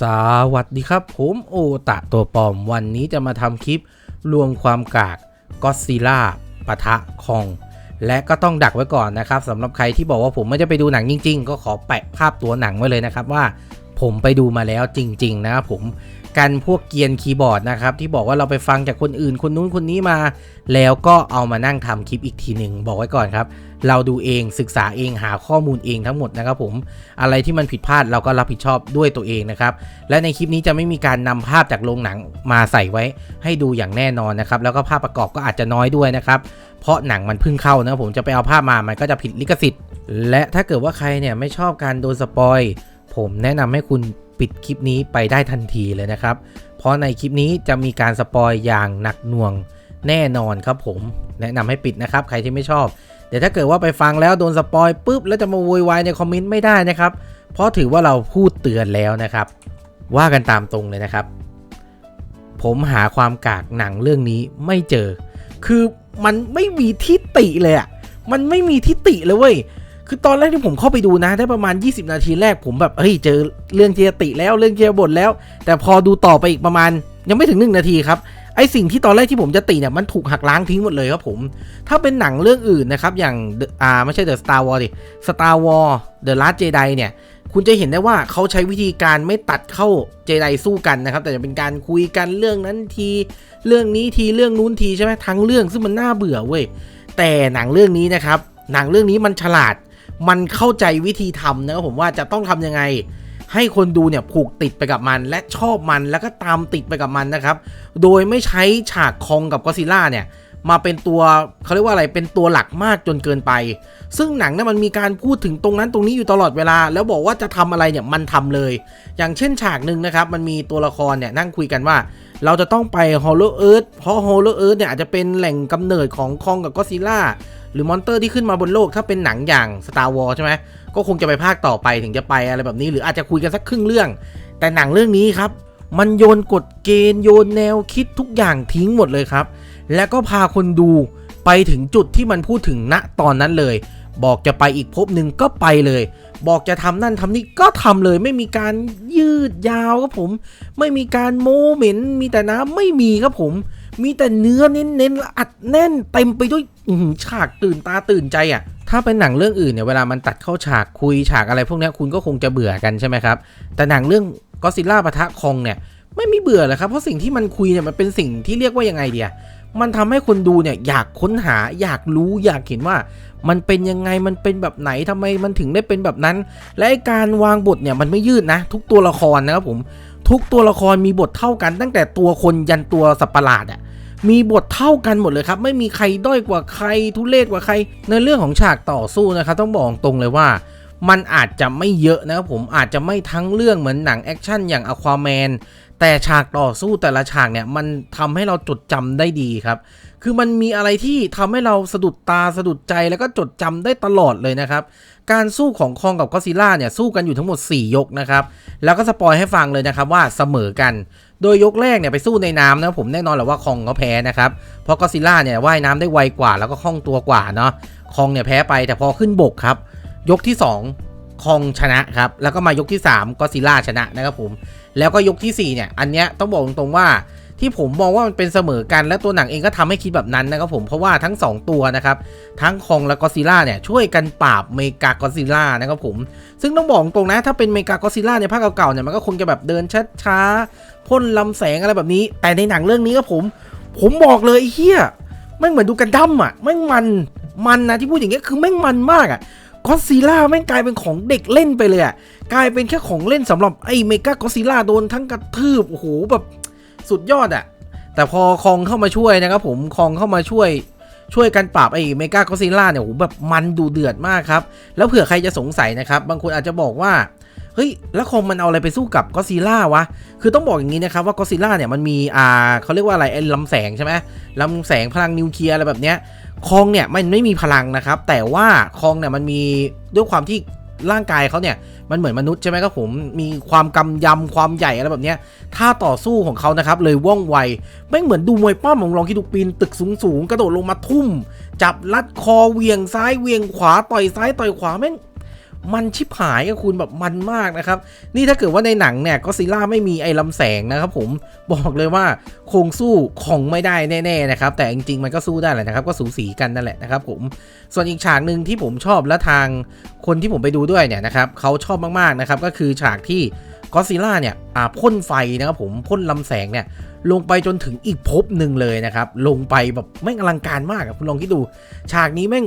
สวัสดีครับ ผมโอตะตัวปอม วันนี้จะมาทำคลิปรวมความกากก็ซีล่าปะทะคอง และก็ต้องดักไว้ก่อนนะครับสำหรับใครที่บอกว่าผมไม่จะไปดูหนังจริง ๆ ก็ขอแปะภาพตัวหนังไว้เลยนะครับว่าผมไปดูมาแล้วจริง ๆ นะครับผม กันพวกเกียนคีย์บอร์ดนะครับที่บอกว่าเราไปฟังจากคนอื่นคนนู้นคนนี้มา แล้วก็เอามานั่งทำคลิปอีกทีหนึ่งบอกไว้ก่อนครับ เราดูเองศึกษาเองหาข้อมูลเองทั้งหมดนะครับผมอะไรที่มันผิดพลาดเราก็รับผิดชอบด้วยตัวเองนะครับและในคลิปนี้จะไม่มีการนำภาพจากโรงหนังมาใส่ไว้ ให้ดูอย่างแน่นอนนะครับแล้วก็ภาพประกอบก็อาจจะน้อยด้วยนะครับเพราะหนังมันเพิ่งเข้านะผมจะไปเอาภาพมามันก็จะผิดลิขสิทธิ์ และถ้าเกิดว่าใครเนี่ยไม่ชอบการโดนสปอยผมแนะนำให้คุณ ปิดคลิปนี้ไปได้ทันทีเลยนะครับ เพราะในคลิปนี้จะมีการสปอยอย่างหนักหน่วงแน่นอนครับผม แนะนำให้ปิดนะครับ ใครที่ไม่ชอบ เดี๋ยวถ้าเกิดว่าไปฟังแล้วโดนสปอยปุ๊บแล้วจะมาโวยวายในคอมเมนต์ไม่ได้นะครับ เพราะถือว่าเราพูดเตือนแล้วนะครับ ว่ากันตามตรงเลยนะครับ ผมหาความกากหนังเรื่องนี้ไม่เจอ คือมันไม่มีทิฏฐิเลยอะมันไม่มีทิฏฐิเลยเว้ย คือตอนแรกที่ผมเข้าไปดูนะได้ประมาณ 20 นาทีแรกผมแบบเฮ้ยเจอเรื่องเจียติแล้วเรื่องเจียบทแล้ว แต่พอดูต่อไปอีกประมาณยังไม่ถึง 1 นาทีครับไอสิ่งที่ตอนแรกที่ผมจะติเนี่ยมันถูกหักล้างทิ้งหมดเลยครับผม ถ้าเป็นหนังเรื่องอื่นนะครับ อย่างอ่าไม่ใช่ The Star Wars ดิ Star Wars The Last Jedi เนี่ย คุณจะเห็นได้ว่าเขาใช้วิธีการไม่ตัดเข้าเจไดสู้กันนะครับ แต่จะเป็นการคุยกันเรื่องนั้นที เรื่องนี้ทีเรื่องนู้นทีใช่ไหมทั้งเรื่องซึ่งมันน่าเบื่อเว้ยแต่หนังเรื่องนี้นะครับหนังเรื่องนี้มันฉลาด มันเข้าใจวิธีทำนะครับผมว่าจะต้องทำยังไง ให้คนดูเนี่ยผูกติดไปกับมัน และชอบมันแล้วก็ตามติดไปกับมันนะครับ โดยไม่ใช้ฉากคองกับก็ซิล่าเนี่ย มาเป็นตัวเขาเรียกว่าอะไรเป็นตัวหลักมากจนเกินไป ซึ่งหนังเนี่ยมันมีการพูดถึงตรงนั้นตรงนี้อยู่ตลอดเวลา แล้วบอกว่าจะทำอะไรเนี่ยมันทำเลย อย่างเช่นฉากหนึ่งนะครับ มันมีตัวละครเนี่ยนั่งคุยกันว่า เราจะต้องไปฮอลโลเอิร์ธเพราะฮอลโลเอิร์ธเนี่ยอาจจะเป็นแหล่งกำเนิดของคองกับก็ซิล่าหรือมอนเตอร์ที่ขึ้นมาบนโลกถ้าเป็นหนังอย่าง Star Wars ใช่ไหมก็คงจะไปภาคต่อไปถึงจะไปอะไรแบบนี้ หรืออาจจะคุยกันสักครึ่งเรื่อง แต่หนังเรื่องนี้ครับมันโยนกฎเกณฑ์โยนแนวคิดทุกอย่างทิ้งหมดเลยครับ แล้วก็พาคนดูไปถึงจุดที่มันพูดถึงณตอนนั้นเลย บอกจะไปอีกภพหนึ่งก็ไปเลย บอกจะทำนั่นทำนี่ก็ทำเลย ไม่มีการยืดยาวครับผม ไม่มีการโมเหม็นมีแต่น้ำไม่มีครับผม มีแต่เนื้อเน้นๆอัดแน่นเต็มไปด้วยฉากตื่นตาตื่นใจอะ่ะถ้าเป็นหนังเรื่องอื่นเนี่ยเวลามันตัดเข้าฉากคุยฉากอะไรพวกนี้คุณก็คงจะเบื่อกันใช่ไหมครับ แต่หนังเรื่องก็ซิล่าปะทะคองเนี่ยไม่มีเบื่อเลยครับ เพราะสิ่งที่มันคุยเนี่ยมันเป็นสิ่งที่เรียกว่ายังไงเดีย มันทำให้คนดูเนี่ยอยากค้นหาอยากรู้อยากเห็นว่า มันเป็นยังไงมันเป็นแบบไหนทำไมมันถึงได้เป็นแบบนั้น และการวางบทเนี่ยมันไม่ยืดนะ ทุกตัวละครนะครับผมทุกตัวละครมีบทเท่ากัน ตั้งแต่ตัวคนยันตัวสัตว์ประหลาดอะ่ะมีบทเท่ากันหมดเลยครับ ไม่มีใครด้อยกว่าใครทุเลศกว่าใคร ในเรื่องของฉากต่อสู้นะครับต้องบอกตรงเลยว่า มันอาจจะไม่เยอะนะครับผมอาจจะไม่ทั้งเรื่องเหมือนหนังแอคชั่นอย่างอควาแมน แต่ฉากต่อสู้แต่ละฉากเนี่ยมันทำให้เราจดจำได้ดีครับ คือมันมีอะไรที่ทำให้เราสะดุดตาสะดุดใจแล้วก็จดจำได้ตลอดเลยนะครับ การสู้ของคองกับก็ซิล่าเนี่ยสู้กันอยู่ทั้งหมด 4 ยกนะครับ แล้วก็สปอยให้ฟังเลยนะครับว่าเสมอกัน โดยยกแรกเนี่ยไปสู้ในน้ำนะผมแน่นอนแหละว่าคองเขาแพ้นะครับ เพราะก็ซิล่าเนี่ยว่ายน้ำได้ไวกว่าแล้วก็คล่องตัวกว่าเนาะ คองเนี่ยแพ้ไปแต่พอขึ้นบกครับ ยกที่ 2 คองชนะครับ แล้วก็มายกที่ 3ก็ซิล่าชนะนะครับผม แล้วก็ยกทีสี่ 4 เนี่ย อันเนี้ยต้องบอกตรงๆว่าที่ผมมองว่ามันเป็นเสมอกันและตัวหนังเองก็ทำให้คิดแบบนั้นนะครับผมเพราะว่าทั้ง 2 ตัวนะครับ ทั้งคองและกอซิล่าเนี่ยช่วยกันปราบเมกากอซิล่านะครับผม ซึ่งต้องบอกตรงนะถ้าเป็นเมกากอซิล่าในภาคเก่าๆเนี่ยมันก็คงจะแบบเดินช้าๆพ่นลำแสงอะไรแบบนี้ แต่ในหนังเรื่องนี้ครับผม ผมบอกเลยไอ้เฮียแม่เหมือนดูกันดั้มอะแม่งมันมันนะที่พูดอย่างเงี้ยคือแม่งมันมากอะ กอซิล่าแม่งกลายเป็นของเด็กเล่นไปเลยอะกลายเป็นแค่ของเล่นสำหรับไอ้เมกากอซิล่าโดนทั้งกระทืบโอ้โหแบบสุดยอดอะแต่พอคองเข้ามาช่วยนะครับผมคองเข้ามาช่วยช่วยกันปราบไอ้เมกาก็ซีล่าเนี่ยโอ้โหแบบมันดูเดือดมากครับ แล้วเผื่อใครจะสงสัยนะครับ บางคนอาจจะบอกว่า เฮ้ย แล้วคองมันเอาอะไรไปสู้กับก็ซิล่าวะ คือต้องบอกอย่างนี้นะครับว่าก็ซิล่าเนี่ยมันมีอ่าเขาเรียกว่าอะไรไอ้ลำแสงใช่ไหมลำแสงพลังนิวเคลียร์อะไรแบบเนี้ยคองเนี่ยมันไม่มีพลังนะครับ แต่ว่าคองเนี่ยมันมีด้วยความที่ร่างกายเขาเนี่ยมันเหมือนมนุษย์ใช่ไหมครับผมมีความกำยำความใหญ่อะไรแบบเนี้ยท่าต่อสู้ของเขานะครับเลยว่องไวไม่งเหมือนดูมวยป้อมของลองคิดดูปีนตึกสูงๆกระโดดลงมาทุ่ม จับลัดคอเวียงซ้ายเวียงขวาต่อยซ้ายต่อยขวาแม่ง มันชิบหายกับคุณแบบมันมากนะครับ นี่ถ้าเกิดว่าในหนังเนี่ยก็ซิล่าไม่มีไอ้ลำแสงนะครับผมบอกเลยว่าคงสู้ของไม่ได้แน่ๆนะครับ แต่จริงๆมันก็สู้ได้แหละนะครับ ก็สูสีกันนั่นแหละนะครับผมส่วนอีกฉากหนึ่งที่ผมชอบและทางคนที่ผมไปดูด้วยเนี่ยนะครับเขาชอบมากๆนะครับก็คือฉากที่ ก็ซิล่าเนี่ยอาพ่นไฟนะครับผมพ่นลำแสงเนี่ยลงไปจนถึงอีกภพหนึ่งเลยนะครับ ลงไปแบบไม่งอลังการมากคุณลองคิดดู ฉากนี้แม่ง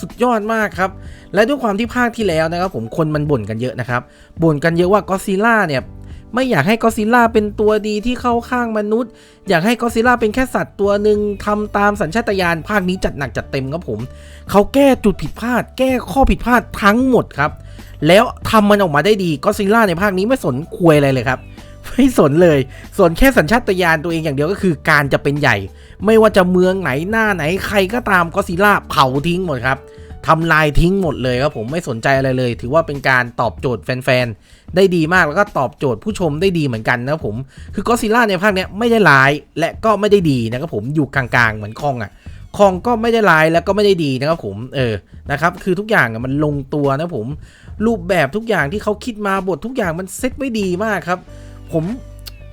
สุดยอดมากครับ และด้วยความที่ภาคที่แล้วนะครับผมคนมันบ่นกันเยอะนะครับบ่นกันเยอะว่าก็ซิล่าเนี่ย ไม่อยากให้ก็ซิล่าเป็นตัวดีที่เข้าข้างมนุษย์ อยากให้ก็ซิล่าเป็นแค่สัตว์ตัวหนึ่งทำตามสัญชาตญาณภาคนี้จัดหนักจัดเต็มครับผม เขาแก้จุดผิดพลาด แก้ข้อผิดพลาดทั้งหมดครับ แล้วทำมันออกมาได้ดีก็ซิล่าในภาคนี้ไม่สนควยอะไรเลยครับไม่สนเลย สนแค่สัญชาตญาณตัวเองอย่างเดียวก็คือการจะเป็นใหญ่ ไม่ว่าจะเมืองไหนหน้าไหนใครก็ตามก็ซิล่าเผาทิ้งหมดครับทำลายทิ้งหมดเลยครับผมไม่สนใจอะไรเลย ถือว่าเป็นการตอบโจทย์แฟนๆ ได้ดีมากแล้วก็ตอบโจทย์ผู้ชมได้ดีเหมือนกันนะครับผมคือก็ซิล่าในภาคเนี้ยไม่ได้ร้ายและก็ไม่ได้ดีนะครับผมอยู่กลางๆเหมือนคองอะคองก็ไม่ได้ร้ายแล้วก็ไม่ได้ดีนะครับผมเออนะครับคือทุกอย่างมันลงตัวนะผม รูปแบบทุกอย่างที่เขาคิดมาบททุกอย่างมันเซ็ตไว้ดีมากครับ ผม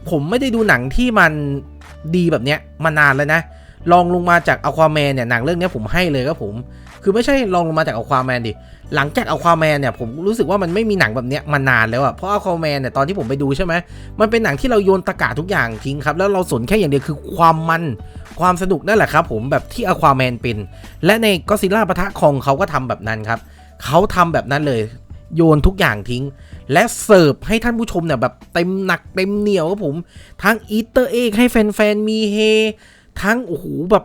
ผมไม่ได้ดูหนังที่มันดีแบบเนี้ยมานานแล้วนะลองลงมาจากอควาแมนเนี่ยหนังเรื่องเนี้ยผมให้เลยครับผม คือไม่ใช่ลองลงมาจากอควาแมนดิ หลังจากอควาแมนเนี่ยผมรู้สึกว่ามันไม่มีหนังแบบเนี้ยมานานแล้วอะเพราะอควาแมนเนี่ยตอนที่ผมไปดูใช่ไหมมันเป็นหนังที่เราโยนตะกาทุกอย่างทิ้งครับ แล้วเราสนแค่อย่างเดียวคือความมันความสนุกนั่นแหละครับผมแบบที่อควาแมนเป็น และในก็ซิล่าปะทะคองเขาก็ทำแบบนั้นครับเขาทำแบบนั้นเลยโยนทุกอย่างทิ้ง และเสิร์ฟให้ท่านผู้ชมเนี่ยแบบเต็มหนักเต็มเหนียวครับผม ทั้งอีเตอร์เอกให้แฟนๆ มีเฮ ทั้งโอ้โหแบบ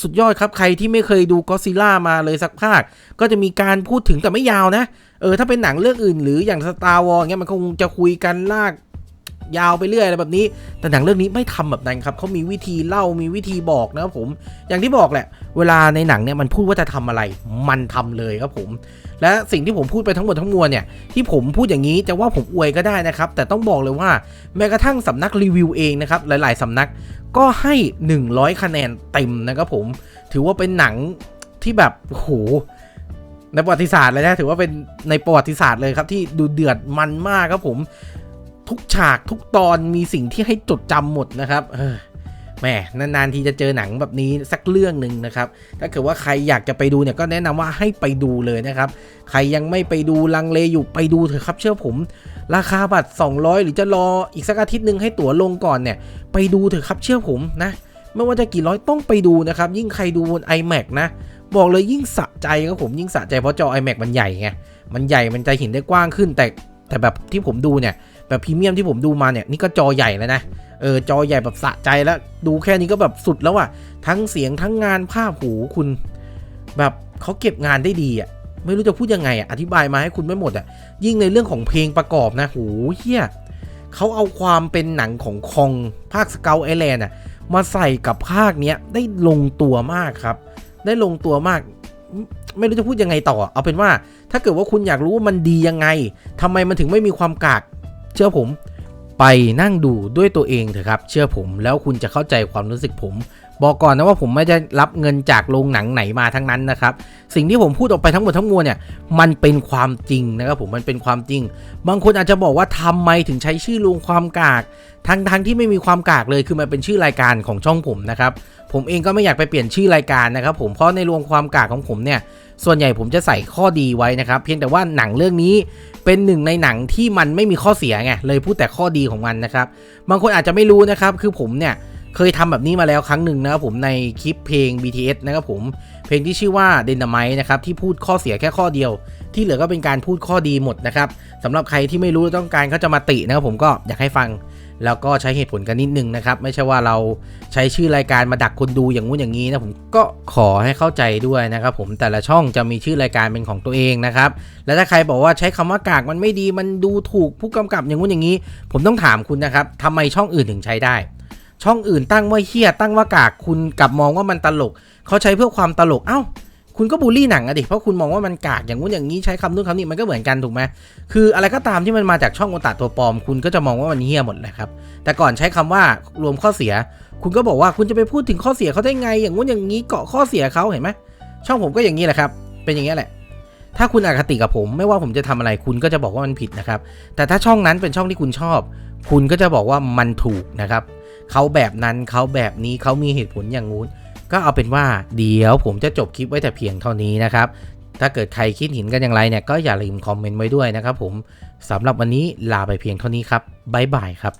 สุดยอดครับใครที่ไม่เคยดูก็ซิล่ามาเลยสักภาค ก็จะมีการพูดถึงแต่ไม่ยาวนะ เออถ้าเป็นหนังเรื่องอื่น หรืออย่างสตาร์วอลเงี้ยมันคงจะคุยกันลากยาวไปเรื่อยอะไรแบบนี้ แต่หนังเรื่องนี้ไม่ทำแบบนั้นครับเขามีวิธีเล่ามีวิธีบอกนะครับผม อย่างที่บอกแหละ เวลาในหนังเนี่ยมันพูดว่าจะทำอะไร มันทำเลยครับผม และสิ่งที่ผมพูดไปทั้งหมดทั้งมวลเนี่ยที่ผมพูดอย่างนี้จะว่าผมอวยก็ได้นะครับ แต่ต้องบอกเลยว่าแม้กระทั่งสำนักรีวิวเองนะครับหลาย ๆสำนัก ก็ให้ 100 คะแนนเต็มนะครับผม ถือว่าเป็นหนังที่แบบโหในประวัติศาสตร์เลยนะ ถือว่าเป็นในประวัติศาสตร์เลยครับ ที่ดูเดือดมันมากครับผม ทุกฉากทุกตอนมีสิ่งที่ให้จดจำหมดนะครับ แหมนานๆทีจะเจอหนังแบบนี้สักเรื่องหนึ่งนะครับ ถ้าเกิดว่าใครอยากจะไปดูเนี่ยก็แนะนำว่าให้ไปดูเลยนะครับ ใครยังไม่ไปดูลังเลอยู่ไปดูเถอะครับเชื่อผม ราคาบัตร 200 หรือจะรออีกสักอาทิตย์หนึ่งให้ตั๋วลงก่อนเนี่ย ไปดูเถอะครับเชื่อผมนะไม่ว่าจะกี่ร้อยต้องไปดูนะครับ ยิ่งใครดูบน iMac นะ บอกเลยยิ่งสะใจครับผมยิ่งสะใจเพราะจอ iMac มันใหญ่ไงมันใหญ่มันจะเห็นได้กว้างขึ้นแต่แต่แบบที่ผมดูเนี่ยแบบพรีเมียมที่ผมดูมาเนี่ยนี่ก็จอใหญ่แล้วนะ เออจอใหญ่แบบสะใจแล้ว ดูแค่นี้ก็แบบสุดแล้วอะทั้งเสียงทั้งงานภาพหูคุณ แบบเขาเก็บงานได้ดีอะไม่รู้จะพูดยังไงอะอธิบายมาให้คุณไม่หมดอะยิ่งในเรื่องของเพลงประกอบนะโหเฮียเขาเอาความเป็นหนังของคองภาคสเกลไอแลนด์อะมาใส่กับภาคเนี้ยได้ลงตัวมากครับ ได้ลงตัวมาก ไม่รู้จะพูดยังไงต่อ เอาเป็นว่าถ้าเกิดว่าคุณอยากรู้ว่ามันดียังไงทำไมมันถึงไม่มีความกาก เชื่อผม ไปนั่งดูด้วยตัวเองเถอะครับ เชื่อผมแล้วคุณจะเข้าใจความรู้สึกผม บอกก่อนนะว่าผมไม่ได้รับเงินจากโรงหนังไหนมาทั้งนั้นนะครับ สิ่งที่ผมพูดออกไปทั้งหมดทั้งมวลเนี่ยมันเป็นความจริงนะครับผมมันเป็นความจริง บางคนอาจจะบอกว่าทำไมถึงใช้ชื่อรวมความกากทั้งทั้งที่ไม่มีความกากเลยคือมันเป็นชื่อรายการของช่องผมนะครับผมเองก็ไม่อยากไปเปลี่ยนชื่อรายการนะครับผมเพราะในรวมความกากของผมเนี่ย ส่วนใหญ่ผมจะใส่ข้อดีไว้นะครับ เพียงแต่ว่าหนังเรื่องนี้เป็นหนึ่งในหนังที่มันไม่มีข้อเสียไงเลยพูดแต่ข้อดีของมันนะครับ บางคนอาจจะไม่รู้นะครับ คือผมเนี่ยเคยทำแบบนี้มาแล้วครั้งหนึ่งนะครับผมในคลิปเพลง BTS นะครับผมเพลงที่ชื่อว่า d y n a m i t e นะครับที่พูดข้อเสียแค่ข้อเดียว ที่เหลือก็เป็นการพูดข้อดีหมดนะครับสำหรับใครที่ไม่รู้ต้องการเขาจะมาตินะครับผมก็อยากให้ฟัง แล้วก็ใช้เหตุผลกันนิดนึงนะครับ ไม่ใช่ว่าเราใช้ชื่อรายการมาดักคนดูอย่างงู้นอย่างนี้นะผมก็ขอให้เข้าใจด้วยนะครับผมแต่ละช่องจะมีชื่อรายการเป็นของตัวเองนะครับและถ้าใครบอกว่าใช้คำว่ากากมันไม่ดีมันดูถูกผู้กำกับอย่างงู้นอย่างนี้ ผมต้องถามคุณนะครับทำไมช่องอื่นถึงใช้ได้ ช่องอื่นตั้งว่าเฮี้ยตั้งว่ากากคุณกลับมองว่ามันตลก เขาใช้เพื่อความตลกเอ้า คุณก็บูลลี่หนังอะดิ เพราะคุณมองว่ามันกากอย่างงู้นอย่างนี้ใช้คำนู้นคำนี้มันก็เหมือนกันถูกไหมคืออะไรก็ตามที่มันมาจากช่องโอตาตัวปลอม คุณก็จะมองว่ามันเฮี้ยหมดเลยครับ แต่ก่อนใช้คำว่ารวมข้อเสีย คุณก็บอกว่าคุณจะไปพูดถึงข้อเสียเขาได้ไง อย่างงู้นอย่างนี้เกาะข้อเสียเขาเห็นไหมช่องผมก็อย่างนี้แหละครับ เป็นอย่างนี้แหละ ถ้าคุณอคติกับผม ไม่ว่าผมจะทำอะไรคุณก็จะบอกว่ามันผิดนะครับ แต่ถ้าช่องนั้นเป็นช่องที่คุณชอบ คุณก็จะบอกว่ามันถูกนะครับเขาแบบนั้นเขาแบบนี้เขามีเหตุผลอย่างงู้น ก็เอาเป็นว่าเดี๋ยวผมจะจบคลิปไว้แต่เพียงเท่านี้นะครับ ถ้าเกิดใครคิดเห็นกันอย่างไรเนี่ยก็อย่าลืมคอมเมนต์ไว้ด้วยนะครับผมสำหรับวันนี้ลาไปเพียงเท่านี้ครับบ๊ายบายครับ